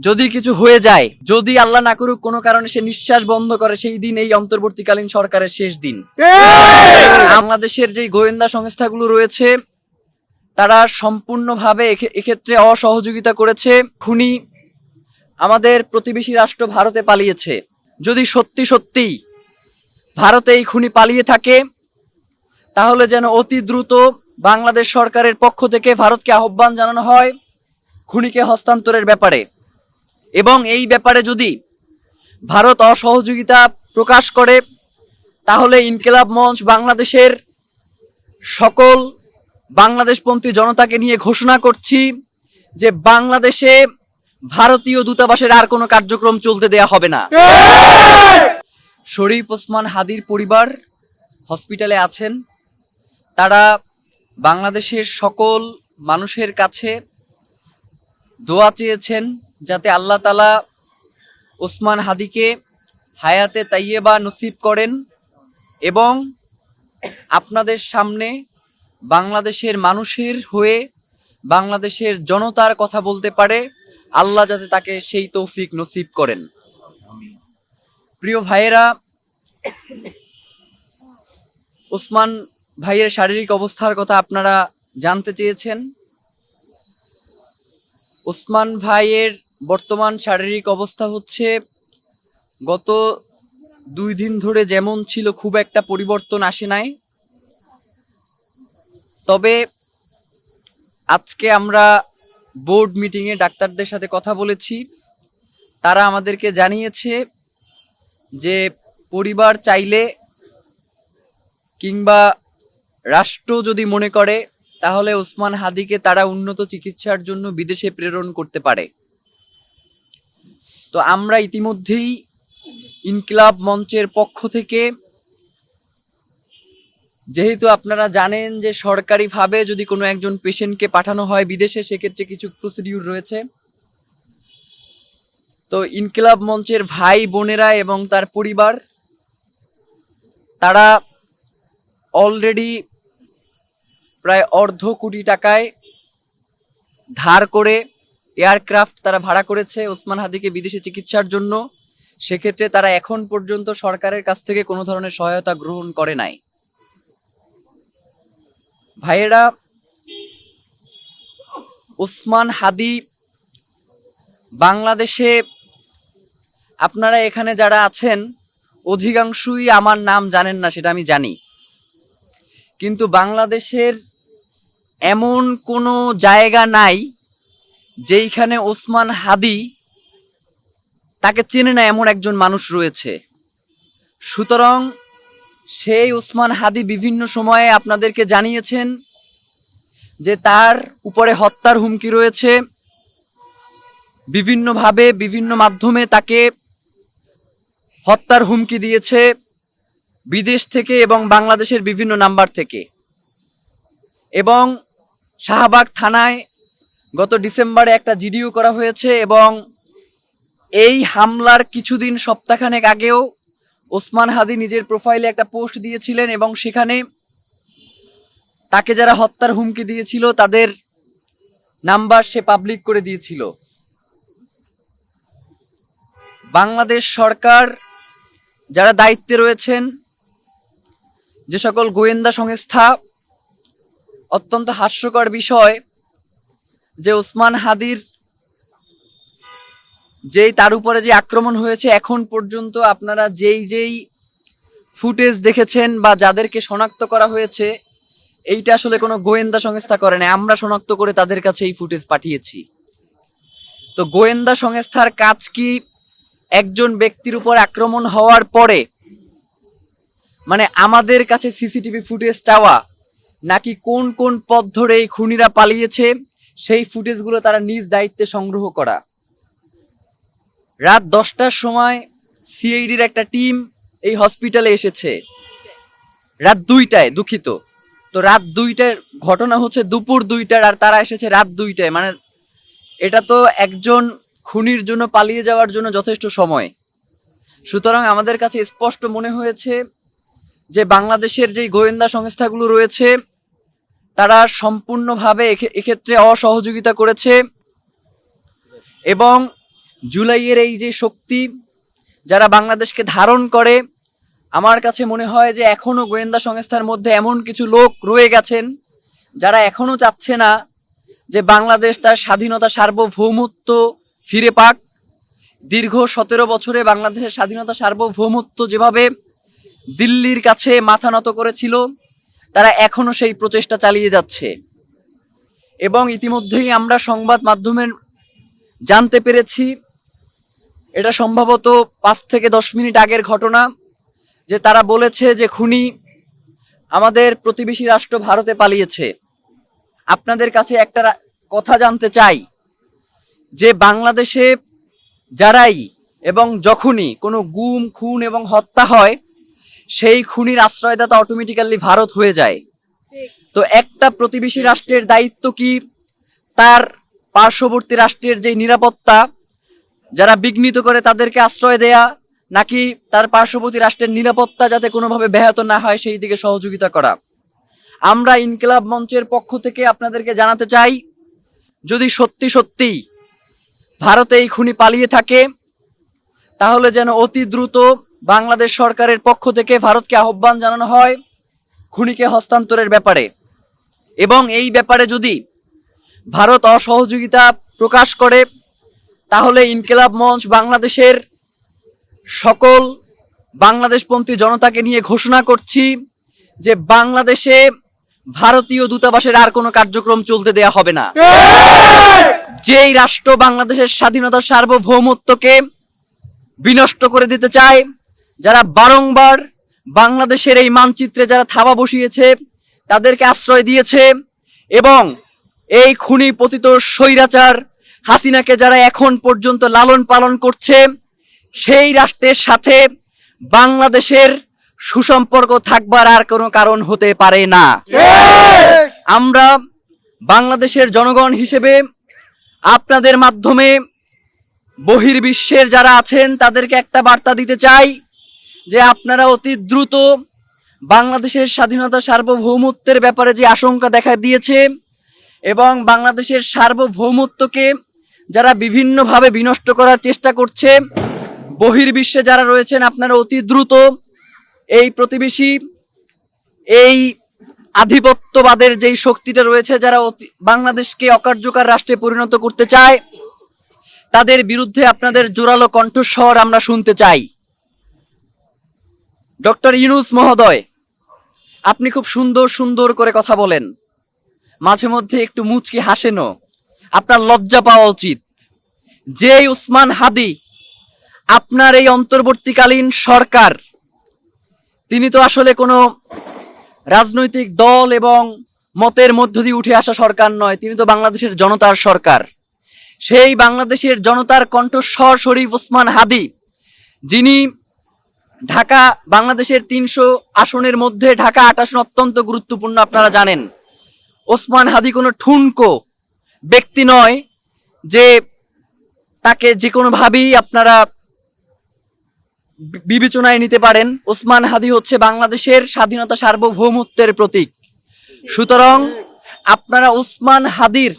যদি কিছু হয়ে যায় যদি আল্লাহ না করুক কোনো কারণে সে নিঃশ্বাস বন্ধ করে সেই দিন এই অন্তর্বর্তীকালীন সরকারের শেষ দিন। বাংলাদেশের যে গোয়েন্দা সংস্থাগুলো রয়েছে তারা সম্পূর্ণভাবে এক্ষে- এক্ষেত্রে অসহযোগিতা করেছে। খুনি আমাদের প্রতিবেশী রাষ্ট্র ভারতে পালিয়েছে। যদি সত্যি সত্যি ভারতে এই খুনি পালিয়ে থাকে তাহলে যেন অতি দ্রুত বাংলাদেশ সরকারের পক্ষ থেকে ভারতকে আহ্বান জানানো হয় খুনিকে হস্তান্তরের ব্যাপারে। এবং এই ব্যাপারে যদি ভারত অসহযোগিতা প্রকাশ করে, তাহলে ইনকিলাব মঞ্চ বাংলাদেশের সকল বাংলাদেশপন্থী জনতাকে নিয়ে ঘোষণা করছি যে বাংলাদেশে ভারতীয় দূতাবাসের আর কোনো কার্যক্রম চলতে দেয়া হবে না। শরীফ ওসমান হাদির পরিবার হসপিটালে আছেন। তারা বাংলাদেশের সকল মানুষের কাছে দোয়া চেয়েছেন। যাতে আল্লাহ তালা ওসমান হাদিকে হায়াতে তাইয়েবা নসিব করেন এবং আপনাদের সামনে বাংলাদেশের মানুষের হয়ে বাংলাদেশের জনতার কথা বলতে পারে, আল্লাহ যাতে তাকে সেই তৌফিক নসিব করেন। প্রিয় ভাইয়েরা ওসমান ভাইয়ের শারীরিক অবস্থার কথা আপনারা জানতে চেয়েছেন। ওসমান ভাইয়ের বর্তমান শারীরিক অবস্থা হচ্ছে, গত দুই দিন ধরে যেমন ছিল, খুব একটা পরিবর্তন আসে নাই। তবে আজকে আমরা বোর্ড মিটিংয়ে ডাক্তারদের সাথে কথা বলেছি। তারা আমাদেরকে জানিয়েছে যে, পরিবার চাইলে কিংবা রাষ্ট্র যদি মনে করে, তাহলে ওসমান হাদিকে তারা উন্নত চিকিৎসার জন্য বিদেশে প্রেরণ করতে পারে। তো আমরা ইতিমধ্যেই ইনকিলাব মঞ্চের পক্ষ থেকে, যেহেতু আপনারা জানেন যে সরকারিভাবে যদি কোনো একজন পেশেন্টকে পাঠানো হয় বিদেশে, সেক্ষেত্রে কিছু প্রসিডিউর রয়েছে। তো ইনকিলাব মঞ্চের ভাই বোনেরা এবং তার পরিবার, তারা অলরেডি প্রায় অর্ধ কোটি টাকায় ধার করে এয়ারক্রাফট তারা ভাড়া করেছে ওসমান হাদিকে বিদেশে চিকিৎসার জন্য। সেক্ষেত্রে তারা এখন পর্যন্ত সরকারের কাছ থেকে কোনো ধরনের সহায়তা গ্রহণ করে নাই। ভাইয়েরা, ওসমান হাদি বাংলাদেশে আপনারা এখানে যারা আছেন, অধিকাংশই আমার নাম জানেন না, সেটা আমি জানি। কিন্তু বাংলাদেশের এমন কোনো জায়গা নাই যেইখানে ওসমান হাদি তাকে চেনে না এমন একজন মানুষ রয়েছে। সুতরাং সেই ওসমান হাদি বিভিন্ন সময়ে আপনাদেরকে জানিয়েছেন যে তার উপরে হত্যার হুমকি রয়েছে। বিভিন্নভাবে, বিভিন্ন মাধ্যমে তাকে হত্যার হুমকি দিয়েছে বিদেশ থেকে এবং বাংলাদেশের বিভিন্ন নাম্বার থেকে। এবং শাহবাগ থানায় গত ডিসেম্বরে একটা জিডিও করা হয়েছে এবং এই হামলার কিছুদিন সপ্তাহখানেক আগেও ওসমান হাদি নিজের প্রোফাইলে একটা পোস্ট দিয়েছিলেন এবং সেখানে তাকে যারা হত্যার হুমকি দিয়েছিল, তাদের নাম্বার সে পাবলিক করে দিয়েছিল। বাংলাদেশ সরকার যারা দায়িত্বে রয়েছেন, যে সকল গোয়েন্দা সংস্থা, অত্যন্ত হাস্যকর বিষয় যে ওসমান হাদির যেই তার উপরে যে আক্রমণ হয়েছে, এখন পর্যন্ত আপনারা যেই যেই ফুটেজ দেখেছেন বা যাদেরকে শনাক্ত করা হয়েছে, এইটা আসলে কোনো গোয়েন্দা সংস্থা করে না আমরা শনাক্ত করে তাদের কাছে এই ফুটেজ পাঠিয়েছি। তো গোয়েন্দা সংস্থার কাজ কি? একজন ব্যক্তির উপর আক্রমণ হওয়ার পরে মানে আমাদের কাছে সিসিটিভি ফুটেজ চাওয়া, নাকি কোন কোন পথ ধরে এই খুনিরা পালিয়েছে? সেই ফুটেজগুলো তারা নিজ দায়িত্বে সংগ্রহ করা। রাত দশটার সময় সিআইডির একটা টিম এই হসপিটালে এসেছে। রাত দুইটায়, দুঃখিত। তো রাত দুইটার ঘটনা হচ্ছে দুপুর দুইটার আর তারা এসেছে রাত দুইটায়। মানে এটা তো একজন খুনির জন্য পালিয়ে যাওয়ার জন্য যথেষ্ট সময়। সুতরাং আমাদের কাছে স্পষ্ট মনে হয়েছে যে বাংলাদেশের যে গোয়েন্দা সংস্থাগুলো রয়েছে তারা সম্পূর্ণভাবে এক্ষে- এক্ষেত্রে অসহযোগিতা করেছে। এবং জুলাইয়ের এই যে শক্তি যারা বাংলাদেশকে ধারণ করে, আমার কাছে মনে হয় যে এখনও গোয়েন্দা সংস্থার মধ্যে এমন কিছু লোক রয়ে গেছেন যারা এখনও চাচ্ছে না যে বাংলাদেশ তার স্বাধীনতা সার্বভৌমত্ব ফিরে পাক। দীর্ঘ সতেরো বছরে বাংলাদেশের স্বাধীনতা সার্বভৌমত্ব যেভাবে দিল্লির কাছে মাথা নত করেছিল তারা এখনও সেই প্রচেষ্টা চালিয়ে যাচ্ছে। এবং ইতিমধ্যেই আমরা সংবাদ মাধ্যমের জানতে পেরেছি, এটা সম্ভবত পাঁচ থেকে দশ মিনিট আগের ঘটনা, যে তারা বলেছে যে খুনি আমাদের প্রতিবেশী রাষ্ট্র ভারতে পালিয়েছে। আপনাদের কাছে একটা কথা জানতে চাই, যে বাংলাদেশে যারাই এবং যখনই কোনো গুম, খুন এবং হত্যা হয় সেই খুনির আশ্রয়দাতা অটোমেটিক্যালি ভারত হয়ে যায়। তো একটা প্রতিবেশী রাষ্ট্রের দায়িত্ব কি? তার পার্শ্ববর্তী রাষ্ট্রের যে নিরাপত্তা যারা বিঘ্নিত করে তাদেরকে আশ্রয় দেয়া নাকি তার পার্শ্ববর্তী রাষ্ট্রের নিরাপত্তা যাতে কোনোভাবে ব্যাহত না হয় সেই দিকে সহযোগিতা করা। আমরা ইনকিলাব মঞ্চের পক্ষ থেকে আপনাদেরকে জানাতে চাই যদি সত্যি সত্যি ভারতে এই খুনি পালিয়ে থাকে তাহলে যেন অতি দ্রুত বাংলাদেশ সরকারের পক্ষ থেকে ভারতকে আহ্বান জানানো হয় খুনিকে হস্তান্তরের ব্যাপারে। এবং এই ব্যাপারে যদি ভারত অসহযোগিতা প্রকাশ করে, তাহলে ইনকিলাব মঞ্চ বাংলাদেশের সকল বাংলাদেশপন্থী জনতাকে নিয়ে ঘোষণা করছি যে বাংলাদেশে ভারতীয় দূতাবাসের আর কোনো কার্যক্রম চলতে দেয়া হবে না। যেই রাষ্ট্র বাংলাদেশের স্বাধীনতার সার্বভৌমত্বকে বিনষ্ট করে দিতে চায় যারা বারংবার বাংলাদেশের এই মানচিত্রে যারা থাবা বসিয়েছে, তাদেরকে আশ্রয় দিয়েছে এবং এই খুনি পতিত স্বৈরাচার হাসিনাকে যারা এখন পর্যন্ত লালন পালন করছে, সেই রাষ্ট্রের সাথে বাংলাদেশের সুসম্পর্ক থাকবার আর কোনো কারণ হতে পারে না। আমরা বাংলাদেশের জনগণ হিসেবে আপনাদের মাধ্যমে বহির্বিশ্বের যারা আছেন, তাদেরকে একটা বার্তা দিতে চাই। যে আপনারা অতি দ্রুত বাংলাদেশের স্বাধীনতা সার্বভৌমত্বের ব্যাপারে যে আশঙ্কা দেখা দিয়েছে এবং বাংলাদেশের সার্বভৌমত্বকে যারা বিভিন্নভাবে বিনষ্ট করার চেষ্টা করছে, বহির্বিশ্বে যারা রয়েছেন, আপনারা অতি দ্রুত এই প্রতিবেশী, এই আধিপত্যবাদের যেই শক্তিটা রয়েছে, যারা বাংলাদেশকে অকার্যকর রাষ্ট্রে পরিণত করতে চায়, তাদের বিরুদ্ধে আপনাদের জোরালো কণ্ঠস্বর আমরা শুনতে চাই। ডক্টর ইউনুস মহোদয়, আপনি খুব সুন্দর সুন্দর করে কথা বলেন। মাঝে মধ্যে একটু মুচকি হাসেনও। আপনার লজ্জা পাওয়া উচিত। যে উসমান হাদি, আপনার এই অন্তর্বর্তীকালীন সরকার, তিনি তো আসলে কোনো রাজনৈতিক দল এবং মতের মধ্য দিয়ে উঠে আসা সরকার নয়, তিনি তো বাংলাদেশের জনতার সরকার। সেই বাংলাদেশের জনতার কণ্ঠস্বর শরীফ ওসমান হাদি, যিনি ঢাকা বাংলাদেশের তিনশো আসনের মধ্যে ঢাকা আট আসন অত্যন্ত গুরুত্বপূর্ণ, আপনারা জানেন। ওসমান হাদি কোনো ঠুনকো ব্যক্তি নয় যে তাকে যে কোনোভাবেই আপনারা বিবেচনায় নিতে পারেন। ওসমান হাদি হচ্ছে বাংলাদেশের স্বাধীনতা সার্বভৌমত্বের প্রতীক। সুতরাং আপনারা ওসমান হাদির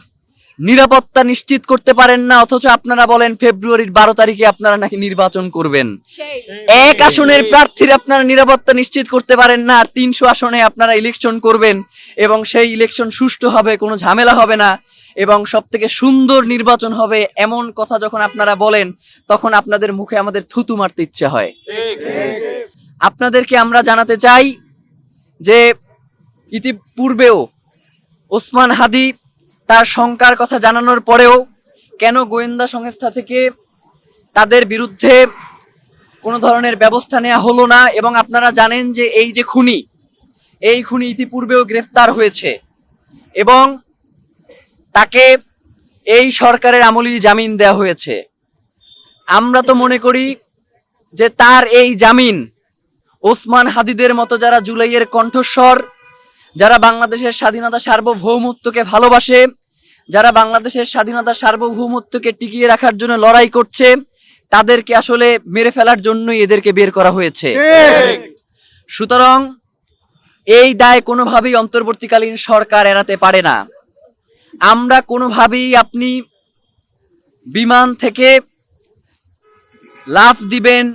নিরাপত্তা নিশ্চিত করতে পারেন না অথচ আপনারা বলেন ফেব্রুয়ারির বারো তারিখে আপনারা নাকি নির্বাচন করবেন। এক আসনের প্রার্থীর আপনারা নিরাপত্তা নিশ্চিত করতে পারেন না আর তিনশো আসনে আপনারা ইলেকশন করবেন এবং সেই ইলেকশন সুষ্ঠু হবে কোনো ঝামেলা হবে না এবং সব থেকে সুন্দর নির্বাচন হবে এমন কথা যখন আপনারা বলেন তখন আপনাদের মুখে আমাদের থুতু মারতে ইচ্ছে হয়। আপনাদেরকে আমরা জানাতে চাই যে ইতিপূর্বেও ওসমান হাদি তার শঙ্কার কথা জানানোর পরেও কেন গোয়েন্দা সংস্থা থেকে তাদের বিরুদ্ধে কোনো ধরনের ব্যবস্থা নেওয়া হলো না? এবং আপনারা জানেন যে এই যে খুনি, এই খুনি ইতিপূর্বেও গ্রেফতার হয়েছে এবং তাকে এই সরকারের আমলি জামিন দেওয়া হয়েছে। আমরা তো মনে করি যে তার এই জামিন ওসমান হাদিদের মতো যারা জুলাইয়ের কণ্ঠস্বর যারা বাংলাদেশের স্বাধীনতা সার্বভৌমত্বকে ভালোবাসে যারা বাংলাদেশের স্বাধীনতা সার্বভৌমত্বকে টিকিয়ে রাখার জন্য লড়াই করছে তাদেরকে আসলে মেরে ফেলার জন্যই এদেরকে বের করা হয়েছে। সুতরাং এই দায় কোনোভাবেই অন্তর্বর্তীকালীন সরকার এড়াতে পারে না। আমরা কোনোভাবেই আপনি বিমান থেকে লাফ দিবেন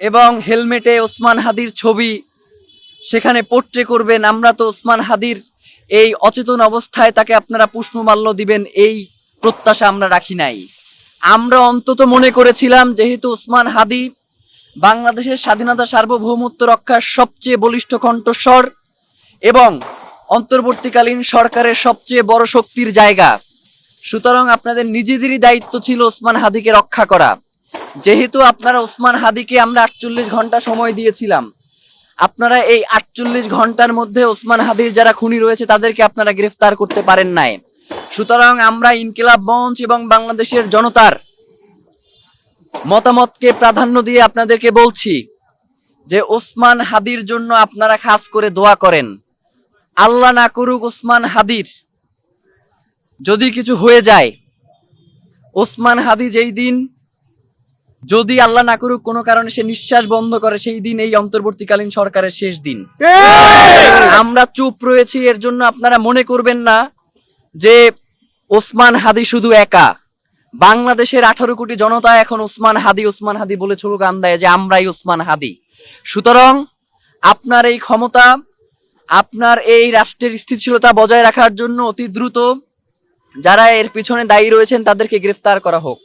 এবং হেলমেটে ওসমান হাদির ছবি সেখানে পোট্রে করবেন আমরা তো ওসমান হাদির এই অচেতন অবস্থায় তাকে আপনারা পুষ্পমাল্য দিবেন, এই প্রত্যাশা আমরা রাখি নাই। আমরা অন্তত মনে করেছিলাম যেহেতু ওসমান হাদি বাংলাদেশের স্বাধীনতা সার্বভৌমত্ব রক্ষার সবচেয়ে বলিষ্ঠ কণ্ঠস্বর এবং অন্তর্বর্তীকালীন সরকারের সবচেয়ে বড় শক্তির জায়গা, সুতরাং আপনাদের নিজেদেরই দায়িত্ব ছিল ওসমান হাদিকে রক্ষা করা। যেহেতু আপনারা ওসমান হাদিকে আমরা আটচল্লিশ ঘণ্টা সময় দিয়েছিলাম আপনারা এই আটচল্লিশ ঘণ্টার মধ্যে ওসমান হাদির যারা খুনি রয়েছে, তাদেরকে আপনারা গ্রেফতার করতে পারেন নাই। সুতরাং আমরা ইনকিলাব মঞ্চ এবং বাংলাদেশের জনতার মতামতকে প্রাধান্য দিয়ে আপনাদেরকে বলছি যে ওসমান হাদির জন্য আপনারা খাস করে দোয়া করেন। আল্লাহ না করুক ওসমান হাদির যদি কিছু হয়ে যায়। ওসমান হাদি যেই দিন যদি আল্লাহ না করুক কোনো কারণে সে নিঃশ্বাস বন্ধ করে সেই দিন এই অন্তর্বর্তীকালীন সরকারের শেষ দিন। আমরা চুপ রয়েছি এর জন্য আপনারা মনে করবেন না যে ওসমান হাদি শুধু একা। বাংলাদেশের আঠারো কোটি জনতা এখন ওসমান হাদি ওসমান হাদি বলে স্লোগান দেয় যে আমরাই ওসমান হাদি। সুতরাং আপনার এই ক্ষমতা আপনার এই রাষ্ট্রের স্থিতিশীলতা বজায় রাখার জন্য অতি দ্রুত যারা এর পিছনে দায়ী রয়েছেন তাদেরকে গ্রেফতার করা হোক।